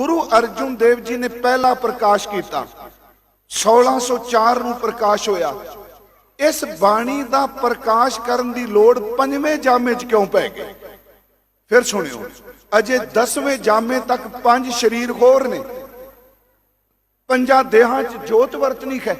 ਗੁਰੂ ਅਰਜੁਨ ਦੇਵ ਜੀ ਨੇ ਪਹਿਲਾ ਪ੍ਰਕਾਸ਼ ਕੀਤਾ। 1604 ਨੂੰ ਪ੍ਰਕਾਸ਼ ਹੋਇਆ। ਇਸ ਬਾਣੀ ਦਾ ਪ੍ਰਕਾਸ਼ ਕਰਨ ਦੀ ਲੋੜ ਪੰਜਵੇਂ ਜਾਮੇ 'ਚ ਕਿਉਂ ਪੈ ਗਈ? ਫਿਰ ਸੁਣਿਓ, ਅਜੇ 10ਵੇਂ ਜਾਮੇ ਤੱਕ ਪੰਜ ਸ਼ਰੀਰ ਹੋਰ ਨੇ। ਪੰਜਾਂ ਦੇਹਾਂ 'ਚ ਜੋਤ ਵਰਤਨੀ ਹੈ,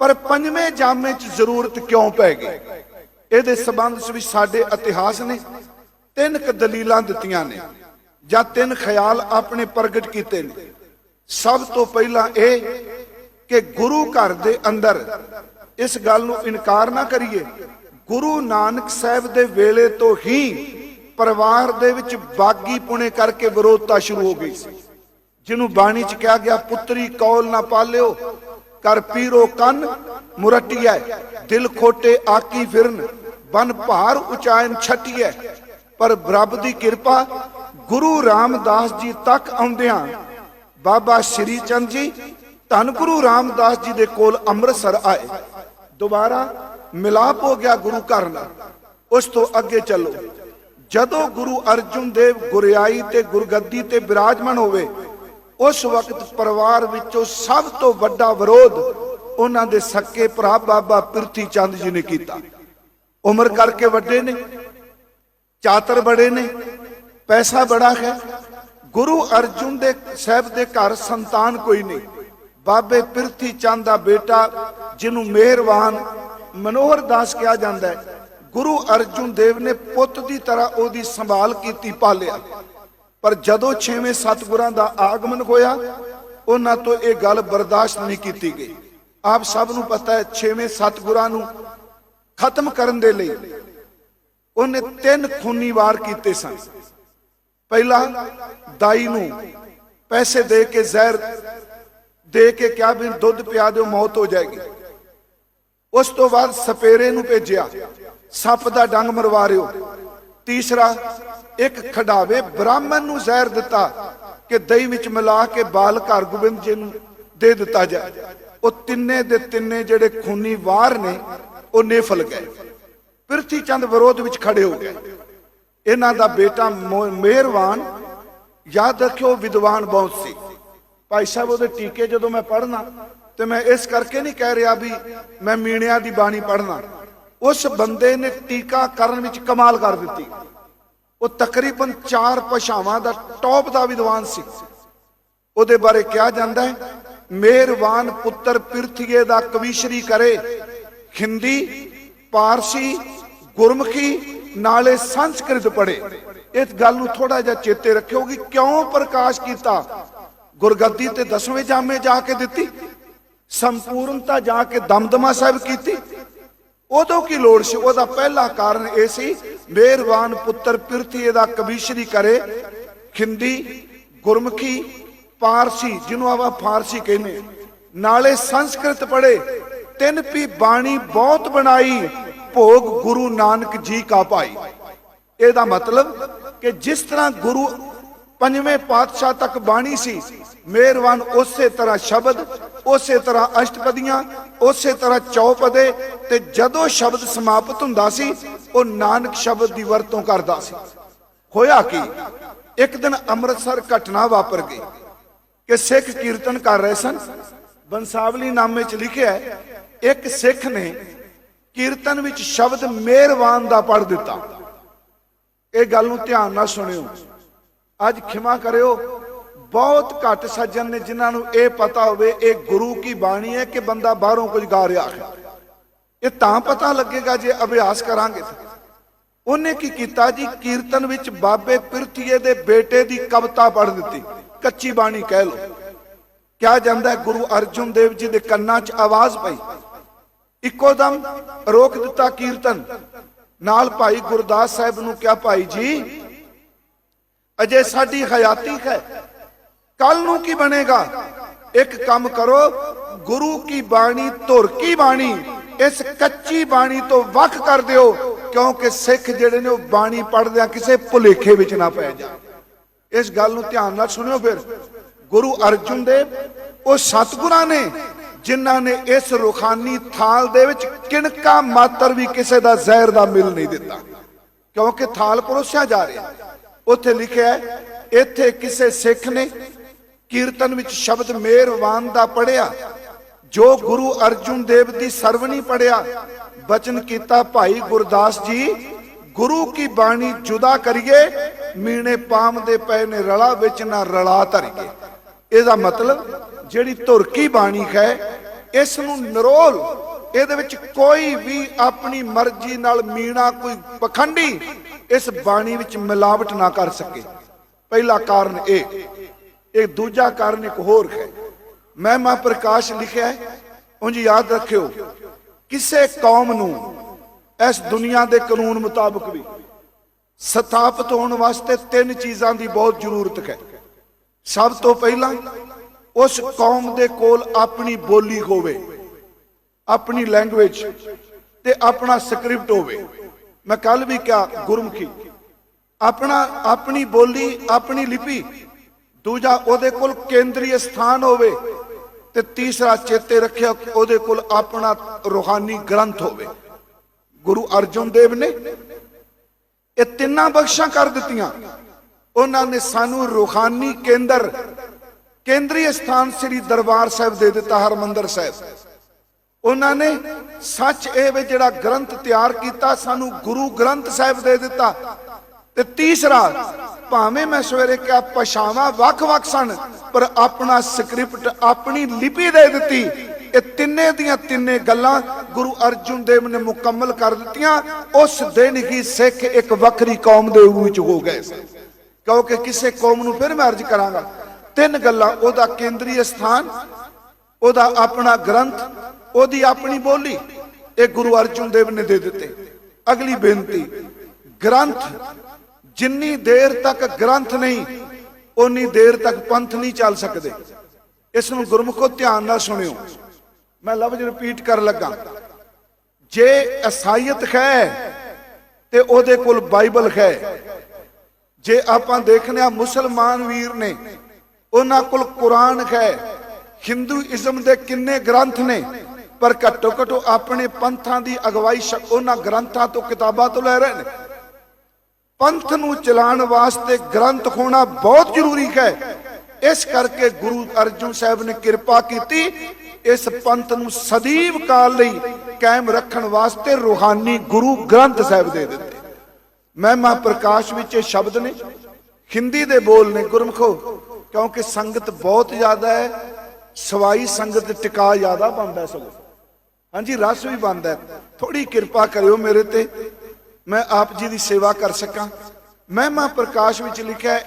ਪਰ ਪੰਜਵੇਂ ਜਾਮੇ 'ਚ ਜ਼ਰੂਰਤ ਕਿਉਂ ਪੈ ਗਈ? ਇਹਦੇ ਸਬੰਧ ਵਿੱਚ ਸਾਡੇ ਇਤਿਹਾਸ ਨੇ ਤਿੰਨ ਕ ਦਲੀਲਾਂ ਦਿੱਤੀਆਂ ਨੇ। ਜਾਂ ਤਿੰਨ ਖਿਆਲ ਆਪਣੇ ਪ੍ਰਗਟ ਕੀਤੇ ਨੇ। ਸਭ ਤੋਂ ਪਹਿਲਾਂ ਇਹ ਕਿ ਗੁਰੂ ਘਰ ਦੇ ਅੰਦਰ ਇਸ ਗੱਲ ਨੂੰ ਇਨਕਾਰ ਨਾ ਕਰੀਏ। ਗੁਰੂ ਨਾਨਕ ਸਾਹਿਬ ਦੇ ਵੇਲੇ ਤੋਂ ਹੀ ਪਰਿਵਾਰ ਦੇ ਵਿੱਚ ਬਾਗੀ ਪੁਣੇ ਕਰਕੇ ਵਿਰੋਧਤਾ ਸ਼ੁਰੂ ਹੋ ਗਈ ਸੀ। ਜਿਹਨੂੰ ਬਾਣੀ ਚ ਕਿਹਾ ਗਿਆ, ਪੁੱਤਰੀ, ਕੌਲ ਨਾ ਪਾਲਿਓ, ਕਰ ਪੀਰੋ ਕੰਨ, ਮੁਰਟੀਐ, ਦਿਲ ਖੋਟੇ ਆਕੀ ਫਿਰਨ, ਬਨ ਭਾਰ ਉਚਾਇਨ ਛਟੀਐ, ਪਰ ਰੱਬ ਦੀ ਕਿਰਪਾ ਗੁਰੂ ਰਾਮਦਾਸ ਜੀ ਤੱਕ ਆਉਂਦਿਆਂ ਬਾਬਾ ਸ਼੍ਰੀ ਚੰਦ ਜੀ, ਧੰਨ ਗੁਰੂ ਰਾਮਦਾਸ ਜੀ ਦੇ ਕੋਲ ਅੰਮ੍ਰਿਤਸਰ ਆਏ। ਦੁਬਾਰਾ ਮਿਲਾਪ ਹੋ ਗਿਆ ਗੁਰੂ ਘਰ ਨਾਲ। ਉਸ ਤੋਂ ਅੱਗੇ ਚੱਲੋ। ਜਦੋਂ ਗੁਰੂ ਅਰਜੁਨ ਦੇਵ ਗੁਰਿਆਈ ਤੇ ਗੁਰਗੱਦੀ ਤੇ ਬਿਰਾਜਮਾਨ ਹੋਵੇ, ਉਸ ਵਕਤ ਪਰਿਵਾਰ ਵਿੱਚੋਂ ਸਭ ਤੋਂ ਵੱਡਾ ਵਿਰੋਧ ਉਹਨਾਂ ਦੇ ਸੱਕੇ ਭਰਾ ਬਾਬਾ ਪਿਰਥੀ ਚੰਦ ਜੀ ਨੇ ਕੀਤਾ। ਉਮਰ ਕਰਕੇ ਵੱਡੇ ਨੇ, ਚਾਤਰ ਬੜੇ ਨੇ ਪੈਸਾ ਬੜਾ ਹੈ। ਗੁਰੂ ਅਰਜੁਨ ਦੇ ਸਾਹਿਬ ਦੇ ਘਰ ਸੰਤਾਨ ਕੋਈ ਨਹੀਂ। ਬਾਬੇ ਪਿਰਥੀ ਚੰਦ ਦਾ ਬੇਟਾ, ਜਿਹਨੂੰ ਮਿਹਰਬਾਨ ਮਨੋਹਰ ਦਾਸ ਕਿਹਾ ਜਾਂਦਾ ਹੈ, ਗੁਰੂ ਅਰਜੁਨ ਦੇਵ ਨੇ ਪੁੱਤ ਦੀ ਤਰ੍ਹਾਂ ਉਹਦੀ ਸੰਭਾਲ ਕੀਤੀ, ਪਾਲਿਆ। ਪਰ ਜਦੋਂ ਛੇਵੇਂ ਸਤਿਗੁਰਾਂ ਦਾ ਆਗਮਨ ਹੋਇਆ, ਉਹਨਾਂ ਤੋਂ ਇਹ ਗੱਲ ਬਰਦਾਸ਼ਤ ਨਹੀਂ ਕੀਤੀ ਗਈ। ਆਪ ਸਭ ਨੂੰ ਪਤਾ ਹੈ, ਛੇਵੇਂ ਸਤਿਗੁਰਾਂ ਨੂੰ ਖਤਮ ਕਰਨ ਦੇ ਲਈ ਉਹਨੇ ਤਿੰਨ ਖੂਨੀ ਵਾਰ ਕੀਤੇ ਸਨ। ਪਹਿਲਾ ਦਾਈ ਨੂੰ ਪੈਸੇ ਦੇ ਕੇ ਜ਼ਹਿਰ ਦੇ ਕੇ ਕਿਹਾ ਵੀ ਦੁੱਧ ਪਿਆ ਦਿਓ, ਮੌਤ ਹੋ ਜਾਏਗੀ। ਉਸ ਤੋਂ ਬਾਅਦ ਸਪੇਰੇ ਨੂੰ ਭੇਜਿਆ, ਸੱਪ ਦਾ ਡੰਗ ਮਰਵਾ ਰਿਓ। ਤੀਸਰਾ, ਇੱਕ ਖਡਾਵੇ ਬ੍ਰਾਹਮਣ ਨੂੰ ਜ਼ਹਿਰ ਦਿੱਤਾ ਕਿ ਦਹੀਂ ਵਿੱਚ ਮਿਲਾ ਕੇ ਬਾਲ ਘਰ ਗੋਬਿੰਦ ਜੀ ਨੂੰ ਦੇ ਦਿੱਤਾ ਜਾ ਉਹ ਤਿੰਨੇ ਦੇ ਤਿੰਨੇ ਜਿਹੜੇ ਖੂਨੀ ਵਾਰ ਨੇ, ਉਹ ਨੇਫਲ ਗਏ। ਪਿਰਥੀ ਚੰਦ ਵਿਰੋਧ ਵਿੱਚ ਖੜੇ ਹੋ ਗਏ। ਇਹਨਾਂ ਦਾ ਬੇਟਾ ਮੋ- ਮਿਹਰਬਾਨ। ਯਾਦ ਰੱਖਿਓ, ਵਿਦਵਾਨ ਬਹੁਤ ਸੀ। ਭਾਈ ਸਾਹਿਬ, ਉਹਦੇ ਟੀਕੇ ਜਦੋਂ ਮੈਂ ਪੜ੍ਹਨਾ, ਤੇ ਮੈਂ ਇਸ ਕਰਕੇ ਨਹੀਂ ਕਹਿ ਰਿਹਾ ਵੀ ਮੈਂ ਮੀਣਿਆਂ ਦੀ ਬਾਣੀ ਪੜ੍ਹਨਾ। ਉਸ ਬੰਦੇ ਨੇ ਟੀਕਾ ਕਰਨ ਵਿੱਚ ਕਮਾਲ ਕਰ ਦਿੱਤੀ। ਉਹ ਤਕਰੀਬਨ ਚਾਰ ਭਾਸ਼ਾਵਾਂ ਦਾ ਟੌਪ ਦਾ ਵਿਦਵਾਨ ਸੀ। ਉਹਦੇ ਬਾਰੇ ਕਿਹਾ ਜਾਂਦਾ ਹੈ, ਮਿਹਰਬਾਨ ਪੁੱਤਰ ਪਿਰਥੀਏ ਦਾ ਕਵੀਸ਼ਰੀ ਕਰੇ। ਹਿੰਦੀ, ਪਾਰਸੀ, ਗੁਰਮੁਖੀ ਨਾਲੇ ਸੰਸਕ੍ਰਿਤ ਪੜ੍ਹੇ। ਇਸ ਗੱਲ ਨੂੰ ਥੋੜਾ ਜਿਹਾ ਚੇਤੇ ਰੱਖਿਓ ਕਿ ਕਿਉਂ ਪ੍ਰਕਾਸ਼ ਕੀਤਾ? ਗੁਰਗੱਦੀ ਤੇ ਦਸਵੇਂ ਜਾਮੇ ਜਾ ਕੇ ਦਿੱਤੀ। ਸੰਪੂਰਨਤਾ ਜਾ ਕੇ ਦਮਦਮਾ ਸਾਹਿਬ ਕੀਤੀ। ਉਦੋਂ ਕੀ ਲੋੜ ਸੀ? ਉਹਦਾ ਪਹਿਲਾ ਕਾਰਨ ਇਹ ਸੀ, ਮਿਹਰਬਾਨ ਪੁੱਤਰ ਪਿਰਥੀਏ ਦਾ ਕਵੀਸ਼ਰੀ ਕਰੇ। ਹਿੰਦੀ ਗੁਰਮੁਖੀ, ਪਾਰਸੀ, ਜਿਹਨੂੰ ਆਪਾਂ ਫਾਰਸੀ ਕਹਿੰਦੇ। ਨਾਲੇ ਸੰਸਕ੍ਰਿਤ ਪੜ੍ਹੇ। ਤਿੰਨ ਪੀ ਬਾਣੀ ਬਹੁਤ ਬਣਾਈ। ਭੋਗ ਗੁਰੂ ਨਾਨਕ ਜੀ ਕਾ ਪਾਈ ਇਹਦਾ ਮਤਲਬ ਕਿ ਜਿਸ ਤਰ੍ਹਾਂ ਗੁਰੂ ਪੰਜਵੇਂ ਪਾਤਸ਼ਾਹ ਤੱਕ ਬਾਣੀ ਸੀ, ਮਿਹਰਬਾਨ ਉਸੇ ਤਰ੍ਹਾਂ ਸ਼ਬਦ, ਉਸੇ ਤਰ੍ਹਾਂ ਅਸ਼ਟਪਦੀਆਂ, ਉਸੇ ਤਰ੍ਹਾਂ ਚੌਪਦੇ ਤੇ ਜਦੋਂ ਸ਼ਬਦ ਸਮਾਪਤ ਹੁੰਦਾ ਸੀ, ਉਹ ਨਾਨਕ ਸ਼ਬਦ ਦੀ ਵਰਤੋਂ ਕਰਦਾ ਸੀ। ਹੋਇਆ ਕੀ? ਇੱਕ ਦਿਨ ਅੰਮ੍ਰਿਤਸਰ ਘਟਨਾ ਵਾਪਰ ਗਈ। ਕਿ ਸਿੱਖ ਕੀਰਤਨ ਕਰ ਰਹੇ ਸਨ। ਬੰਸਾਵਲੀ ਨਾਮੇ ਚ ਲਿਖਿਆ ਹੈ, ਇੱਕ ਸਿੱਖ ਨੇ ਕੀਰਤਨ ਵਿੱਚ ਸ਼ਬਦ ਮਿਹਰਬਾਨ ਦਾ ਪੜ ਦਿੱਤਾ। ਇਹ ਗੱਲ ਨੂੰ ਧਿਆਨ ਨਾਲ ਸੁਣਿਓ। ਅੱਜ ਖਿਮਾ ਕਰਿਓ। ਬਹੁਤ ਘੱਟ ਸੱਜਣ ਨੇ ਜਿਨ੍ਹਾਂ ਨੂੰ ਇਹ ਪਤਾ ਹੋਵੇ, ਇਹ ਗੁਰੂ ਕੀ ਬਾਣੀ ਹੈ ਕਿ ਬੰਦਾ ਬਾਹਰੋਂ ਕੁਝ ਗਾ ਰਿਹਾ ਹੈ। ਇਹ ਤਾਂ ਪਤਾ ਲੱਗੇਗਾ ਜੇ ਅਭਿਆਸ ਕਰਾਂਗੇ। ਉਹਨੇ ਕੀ ਕੀਤਾ ਜੀ? ਕੀਰਤਨ ਵਿੱਚ ਬਾਬੇ ਪਿਰਥੀਏ ਦੇ ਬੇਟੇ ਦੀ ਕਵਿਤਾ ਪੜ੍ਹ ਦਿੱਤੀ। ਕੱਚੀ ਬਾਣੀ ਕਹਿ ਲੋ ਕਿਹਾ ਜਾਂਦਾ ਗੁਰੂ ਅਰਜਨ ਦੇਵ ਜੀ ਦੇ ਕੰਨਾਂ 'ਚ ਆਵਾਜ਼ ਪਈ। ਇੱਕੋ ਦਮ ਰੋਕ ਦਿੱਤਾ ਕੀਰਤਨ। ਨਾਲ ਭਾਈ ਗੁਰਦਾਸ ਸਾਹਿਬ ਨੂੰ ਕਿਹਾ, ਭਾਈ ਜੀ, ਅਜੇ ਸਾਡੀ ਹਯਾਤੀ ਹੈ। ਕੱਲ ਨੂੰ ਕੀ ਬਣੇਗਾ? ਇੱਕ ਕੰਮ ਕਰੋ, ਗੁਰੂ ਕੀ ਬਾਣੀ, ਧੁਰ ਕੀ ਬਾਣੀ, ਇਸ ਕੱਚੀ ਬਾਣੀ ਤੋਂ ਵੱਖ ਕਰ ਦਿਓ, ਕਿਉਂਕਿ ਸਿੱਖ ਜਿਹੜੇ ਨੇ ਉਹ ਬਾਣੀ ਪੜ੍ਹਦਿਆਂ ਕਿਸੇ ਭੁਲੇਖੇ ਵਿੱਚ ਨਾ ਪੈ ਜਾਣ। ਇਸ ਗੱਲ ਨੂੰ ਧਿਆਨ ਨਾਲ ਸੁਣਿਓ ਫਿਰ। ਗੁਰੂ ਅਰਜਨ ਦੇਵ, ਉਹ ਸਤਿਗੁਰਾਂ ਨੇ ਜਿਨ੍ਹਾਂ ਨੇ ਇਸ ਰੂਖਾਨੀ ਥਾਲ ਦੇ ਵਿੱਚ ਕਿਣਕਾ ਮਾਤਰ ਵੀ ਕਿਸੇ ਦਾ ਜ਼ਹਿਰ ਦਾ ਮਿਲ ਨਹੀਂ ਦਿੱਤਾ। ਕਿਉਂਕਿ ਥਾਲ ਪਰੋਸਿਆ ਜਾ ਰਿਹਾ ਉੱਥੇ ਲਿਖਿਆ ਇੱਥੇ ਕਿਸੇ ਸਿੱਖ ਨੇ ਕੀਰਤਨ ਵਿੱਚ ਸ਼ਬਦ ਮਿਹਰਬਾਨ ਦਾ ਪੜਿਆ ਜੋ ਗੁਰੂ ਅਰਜੁਨ ਦੇਵ ਦੀ ਸਰਵਣੀ ਪੜਿਆ ਬਚਨ ਕੀਤਾ, ਭਾਈ ਗੁਰਦਾਸ ਜੀ, ਗੁਰੂ ਕੀ ਬਾਣੀ ਜੁਦਾ ਕਰੀਏ, ਮੀਣੇ ਪਾਮ ਦੇ ਪਏ ਨੇ ਰਲਾ ਵਿੱਚ ਨਾ ਰਲਾ ਧਰੀਏ। ਇਹਦਾ ਮਤਲਬ ਜਿਹੜੀ ਧੁਰਕੀ ਬਾਣੀ ਹੈ ਇਸ ਨੂੰ ਨਰੋਲ, ਇਹਦੇ ਵਿੱਚ ਕੋਈ ਵੀ ਆਪਣੀ ਮਰਜ਼ੀ ਨਾਲ ਮੀਣਾ ਕੋਈ ਪਖੰਡੀ ਇਸ ਬਾਣੀ ਵਿੱਚ ਮਿਲਾਵਟ ਨਾ ਕਰ ਸਕੇ। ਪਹਿਲਾ ਕਾਰਨ ਇਹ ਇੱਕ ਦੂਜਾ ਕਾਰਨ ਇੱਕ ਹੋਰ ਹੈ। ਮੈਂ ਮਾ ਪ੍ਰਕਾਸ਼ ਲਿਖਿਆ ਹੈ, ਉਂਝ ਯਾਦ ਰੱਖਿਓ, ਕਿਸੇ ਕੌਮ ਨੂੰ ਇਸ ਦੁਨੀਆ ਦੇ ਕਾਨੂੰਨ ਮੁਤਾਬਕ ਵੀ ਸਥਾਪਿਤ ਹੋਣ ਵਾਸਤੇ ਤਿੰਨ ਚੀਜ਼ਾਂ ਦੀ ਬਹੁਤ ਜ਼ਰੂਰਤ ਹੈ। ਸਭ ਤੋਂ ਪਹਿਲਾਂ ਉਸ ਕੌਮ ਦੇ ਕੋਲ ਆਪਣੀ ਬੋਲੀ ਹੋਵੇ, ਆਪਣੀ ਲੈਂਗੁਏਜ ਤੇ ਆਪਣਾ ਸਕ੍ਰਿਪਟ ਹੋਵੇ। ਮੈਂ ਕੱਲ ਵੀ ਕਿਹਾ, ਗੁਰਮੁਖੀ, ਆਪਣਾ, ਆਪਣੀ ਬੋਲੀ, ਆਪਣੀ ਲਿਪੀ, ਦੂਜਾ ਉਹਦੇ ਕੋਲ ਕੇਂਦਰੀ ਸਥਾਨ ਹੋਵੇ ਤੇ ਤੀਸਰਾ ਚੇਤੇ ਰੱਖਿਆ ਉਹਦੇ ਕੋਲ ਆਪਣਾ ਰੂਹਾਨੀ ਗ੍ਰੰਥ ਹੋਵੇ। ਗੁਰੂ ਅਰਜਨ ਦੇਵ ਨੇ ਇਹ ਤਿੰਨਾਂ ਬਖਸ਼ਾਂ ਕਰ ਦਿੱਤੀਆਂ। ਉਹਨਾਂ ਨੇ ਸਾਨੂੰ ਰੂਹਾਨੀ ਕੇਂਦਰ, ਕੇਂਦਰੀ ਸਥਾਨ ਸ੍ਰੀ ਦਰਬਾਰ ਸਾਹਿਬ ਦੇ ਦਿੱਤਾ, ਹਰਮੰਦਰ ਸਾਹਿਬ। ਉਹਨਾਂ ਨੇ ਸੱਚ ਇਹ ਵੀ ਜਿਹੜਾ ਗ੍ਰੰਥ ਤਿਆਰ ਕੀਤਾ, ਸਾਨੂੰ ਗੁਰੂ ਗ੍ਰੰਥ ਸਾਹਿਬ ਦੇ ਦਿੱਤਾ। ਤੇ ਤੀਸਰਾ, ਭਾਵੇਂ ਮੈਂ ਸਵੇਰੇ ਕਿਹਾ ਪਛਾਵਾਂ ਵੱਖ-ਵੱਖ ਸਨ, ਪਰ ਆਪਣਾ ਸਕ੍ਰਿਪਟ ਆਪਣੀ ਲਿਪੀ ਦੇ ਦਿੱਤੀ। ਇਹ ਤਿੰਨੇ ਦੀਆਂ ਤਿੰਨੇ ਗੱਲਾਂ ਗੁਰੂ ਅਰਜੁਨ ਦੇਵ ਨੇ ਮੁਕੰਮਲ ਕਰ ਦਿੱਤੀਆਂ। ਉਸ ਦਿਨ ਹੀ ਸਿੱਖ ਇੱਕ ਵੱਖਰੀ ਕੌਮ ਦੇ ਰੂਪ ਵਿੱਚ ਹੋ ਗਏ ਸਨ। ਕਿਉਂਕਿ ਕਿਸੇ ਕੌਮ ਨੂੰ ਫਿਰ ਮੈਂ ਅਰਜ਼ ਕਰਾਂਗਾ। ਤਿੰਨ ਗੱਲਾਂ, ਉਹਦਾ ਕੇਂਦਰੀ ਸਥਾਨ, ਉਹਦਾ ਆਪਣਾ ਗ੍ਰੰਥ, ਉਹਦੀ ਆਪਣੀ ਬੋਲੀ, ਇਹ ਗੁਰੂ ਅਰਜਨ ਦੇਵ ਨੇ ਦੇ ਦਿੱਤੇ। ਅਗਲੀ ਬੇਨਤੀ, ਗ੍ਰੰਥ, ਜਿੰਨੀ ਦੇਰ ਤੱਕ ਗ੍ਰੰਥ ਨਹੀਂ ਉਨੀ ਦੇਰ ਤੱਕ ਪੰਥ ਨਹੀਂ ਚੱਲ ਸਕਦੇ। ਇਸ ਨੂੰ ਗੁਰਮੁਖੋ ਧਿਆਨ ਨਾਲ ਸੁਣਿਓ। ਮੈਂ ਲਫ਼ਜ਼ ਰਿਪੀਟ ਕਰਨ ਲੱਗਾ। ਜੇ ਅਸਾਇਤ ਹੈ, ਤੇ ਉਹਦੇ ਕੋਲ ਬਾਈਬਲ ਹੈ। ਜੇ ਆਪਾਂ ਦੇਖਨੇ ਆ ਮੁਸਲਮਾਨ ਵੀਰ ਨੇ, ਉਹਨਾਂ ਕੋਲ ਕੁਰਾਨ ਹੈ, ਹਿੰਦੂਇਜ਼ਮ ਦੇ ਕਿੰਨੇ ਗ੍ਰੰਥ ਨੇ, ਪਰ ਘੱਟੋ ਘੱਟੋ ਆਪਣੇ ਪੰਥਾਂ ਦੀ ਅਗਵਾਈ ਉਹਨਾਂ ਗ੍ਰੰਥਾਂ ਤੋਂ ਕਿਤਾਬਾਂ ਤੋਂ ਲੈ ਰਹੇ ਨੇ। ਪੰਥ ਨੂੰ ਚਲਾਉਣ ਵਾਸਤੇ ਗ੍ਰੰਥ ਹੋਣਾ ਬਹੁਤ ਜ਼ਰੂਰੀ ਹੈ। ਇਸ ਕਰਕੇ ਗੁਰੂ ਅਰਜਨ ਸਾਹਿਬ ਨੇ ਕਿਰਪਾ ਕੀਤੀ, ਇਸ ਪੰਥ ਨੂੰ ਸਦੀਵ ਕਾਲ ਲਈ ਕਾਇਮ ਰੱਖਣ ਵਾਸਤੇ ਰੂਹਾਨੀ ਗੁਰੂ ਗ੍ਰੰਥ ਸਾਹਿਬ ਦੇ ਦਿੱਤੇ। ਮਹਿਮਾ ਪ੍ਰਕਾਸ਼ ਵਿੱਚ ਇਹ ਸ਼ਬਦ ਨੇ। ਹਿੰਦੀ ਦੇ ਬੋਲ ਨੇ ਗੁਰਮਖੋ, ਕਿਉਂਕਿ ਸੰਗਤ ਬਹੁਤ ਜ਼ਿਆਦਾ ਹੈ, ਸਵਾਈ ਸੰਗਤ ਟਿਕਾ ਜ਼ਿਆਦਾ ਬੰਦਾ ਸਗੋ। ਹਾਂਜੀ, ਰਸ ਵੀ ਬੰਦਾ ਥੋੜੀ ਕਿਰਪਾ ਕਰਿਓ ਮੇਰੇ ਤੇ, ਮੈਂ ਆਪ ਜੀ ਦੀ ਸੇਵਾ ਕਰ ਸਕਾਂ। ਮਹਿਮਾ ਪ੍ਰਕਾਸ਼ ਵਿੱਚ ਲਿਖਿਆ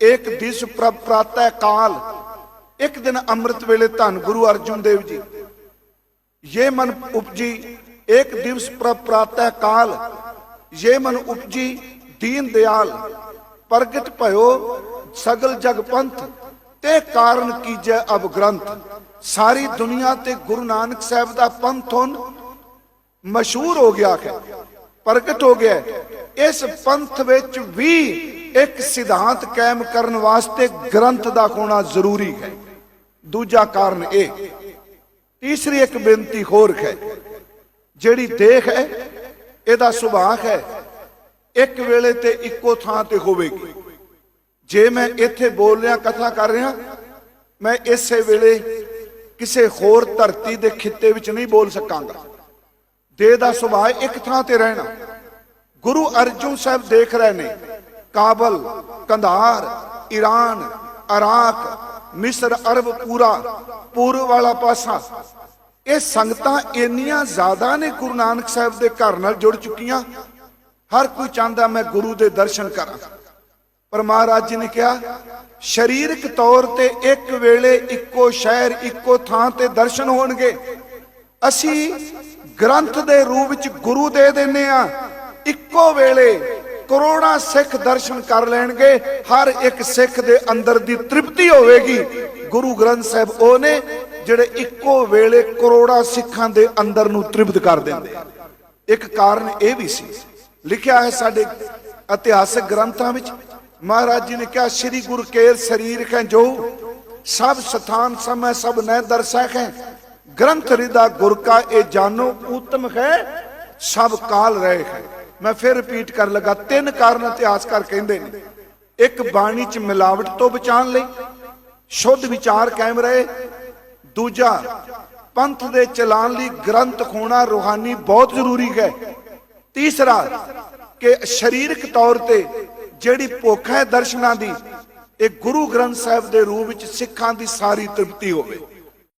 ਇੱਕ ਦਿਸ ਪ੍ਰਪ੍ਰਾਤੈ ਕਾਲ, ਇੱਕ ਦਿਨ ਅੰਮ੍ਰਿਤ ਵੇਲੇ ਧੰਨ ਗੁਰੂ ਅਰਜਨ ਦੇਵ ਜੀ। ਇਹ ਮਨ ਉਪਜੀ, ਇੱਕ ਦਿਵਸ ਪ੍ਰਪ੍ਰਾਤੈ ਕਾਲ ਜੇ ਮਨ ਉਪਜੀ ਦੀਨ ਦਿਆਲ, ਪ੍ਰਗਟ ਭਇਓ ਸਗਲ ਜਗ ਪੰਥ, ਤੇ ਕਾਰਨ ਕੀਜੈ ਅਬ ਗ੍ਰੰਥ। ਸਾਰੀ ਦੁਨੀਆ ਤੇ ਗੁਰੂ ਨਾਨਕ ਸਾਹਿਬ ਦਾ ਪੰਥ ਹੁਣ ਮਸ਼ਹੂਰ ਹੋ ਗਿਆ ਹੈ, ਪ੍ਰਗਟ ਹੋ ਗਿਆ ਇਸ ਪੰਥ ਵਿੱਚ ਵੀ ਇੱਕ ਸਿਧਾਂਤ ਕਾਇਮ ਕਰਨ ਵਾਸਤੇ ਗ੍ਰੰਥ ਦਾ ਹੋਣਾ ਜ਼ਰੂਰੀ ਹੈ। ਦੂਜਾ ਕਾਰਨ ਇਹ, ਤੀਸਰੀ ਇੱਕ ਬੇਨਤੀ ਹੋਰ ਹੈ, ਜਿਹੜੀ ਦੇਖ ਹੈ ਇਹਦਾ ਸੁਭਾਅ ਹੈ। ਇੱਕ ਵੇਲੇ ਤੇ ਇੱਕੋ ਥਾਂ ਤੇ ਹੋਵੇਗੀ। ਜੇ ਮੈਂ ਇੱਥੇ ਬੋਲ ਰਿਹਾ, ਕਥਾ ਕਰ ਰਿਹਾ, ਮੈਂ ਇਸੇ ਵੇਲੇ ਕਿਸੇ ਹੋਰ ਧਰਤੀ ਦੇ ਖਿੱਤੇ ਵਿੱਚ ਨਹੀਂ ਬੋਲ ਸਕਾਂਗਾ। ਦੇ ਦਾ ਸੁਭਾਅ ਇੱਕ ਥਾਂ ਤੇ ਰਹਿਣਾ। ਗੁਰੂ ਅਰਜਨ ਸਾਹਿਬ ਦੇਖ ਰਹੇ ਨੇ, ਕਾਬਲ, ਕੰਧਾਰ ਈਰਾਨ ਇਰਾਕ ਮਿਸਰ, ਅਰਬ ਪੂਰਾ, ਪੂਰਬ ਵਾਲਾ ਪਾਸਾ। ਇਹ ਸੰਗਤਾਂ ਇੰਨੀਆਂ ਜ਼ਿਆਦਾ ਨੇ ਗੁਰੂ ਨਾਨਕ ਸਾਹਿਬ ਦੇ ਘਰ ਨਾਲ ਜੁੜ ਚੁੱਕੀਆਂ। ਹਰ ਕੋਈ ਚਾਹੁੰਦਾ ਮੈਂ ਗੁਰੂ ਦੇ ਦਰਸ਼ਨ ਕਰਾਂ। ਪਰ ਮਹਾਰਾਜ ਜੀ ਨੇ ਕਿਹਾ, ਸਰੀਰਕ ਤੌਰ ਤੇ ਇੱਕ ਵੇਲੇ ਇੱਕੋ ਸ਼ਹਿਰ, ਇੱਕੋ ਥਾਂ ਤੇ ਦਰਸ਼ਨ ਹੋਣਗੇ। ਅਸੀਂ ਗ੍ਰੰਥ ਦੇ ਰੂਪ ਵਿੱਚ ਗੁਰੂ ਦੇ ਦਿੰਨੇ ਆ। ਇੱਕੋ ਵੇਲੇ ਕਰੋੜਾਂ ਸਿੱਖ ਦਰਸ਼ਨ ਕਰ ਲੈਣਗੇ। ਹਰ ਇੱਕ ਸਿੱਖ ਦੇ ਅੰਦਰ ਦੀ ਤ੍ਰਿਪਤੀ ਹੋਵੇਗੀ। ਗੁਰੂ ਗ੍ਰੰਥ ਸਾਹਿਬ ਉਹ ਨੇ ਜਿਹੜੇ ਇੱਕੋ ਵੇਲੇ ਕਰੋੜਾਂ ਸਿੱਖਾਂ ਦੇ ਅੰਦਰ ਨੂੰ ਤ੍ਰਿਪਤ ਕਰ ਦਿੰਦੇ ਇੱਕ ਕਾਰਨ ਇਹ ਵੀ ਸੀ, ਲਿਖਿਆ ਹੈ ਸਾਡੇ ਇਤਿਹਾਸਕ ਗ੍ਰੰਥਾਂ ਵਿੱਚ, ਮਹਾਰਾਜ ਜੀ ਨੇ ਕਿਹਾ, ਸ੍ਰੀ ਗੁਰੂ ਕੇਰ ਸਰੀਰ ਹੈ ਜੋ ਸਭ ਸਥਾਨ ਸਮੈ ਸਭ ਨੈ ਦਰਸਕ ਹੈ। ਗ੍ਰੰਥ ਰਿਦਾ ਗੁਰ ਕਾ ਇਹ ਜਾਨੋ ਉਤਮ ਹੈ, ਸਭ ਕਾਲ ਰਹੇ ਹੈ। ਮੈਂ ਫਿਰ ਰਿਪੀਟ ਕਰਨ ਲੱਗਾ, ਤਿੰਨ ਕਾਰਨ ਇਤਿਹਾਸਕਾਰ ਕਹਿੰਦੇ ਨੇ। ਇੱਕ ਬਾਣੀ ਚ ਮਿਲਾਵਟ ਤੋਂ ਬਚਾਉਣ ਲਈ, ਸ਼ੁੱਧ ਵਿਚਾਰ ਕਾਇਮ ਰਹੇ ਦੂਜਾ, ਪੰਥ ਦੇ ਚਲਾਨ ਲਈ ਗ੍ਰੰਥ ਖੋਣਾ ਰੂਹਾਨੀ ਬਹੁਤ ਜ਼ਰੂਰੀ ਹੈ। ਤੀਸਰਾ, ਕਿ ਸਰੀਰਕ ਤੌਰ ਤੇ ਜਿਹੜੀ ਭੁੱਖ ਹੈ ਦਰਸ਼ਨਾਂ ਦੀ, ਇਹ ਗੁਰੂ ਗ੍ਰੰਥ ਸਾਹਿਬ ਦੇ ਰੂਪ ਵਿੱਚ ਸਿੱਖਾਂ ਦੀ ਸਾਰੀ ਤ੍ਰਿਪਤੀ ਹੋਵੇ।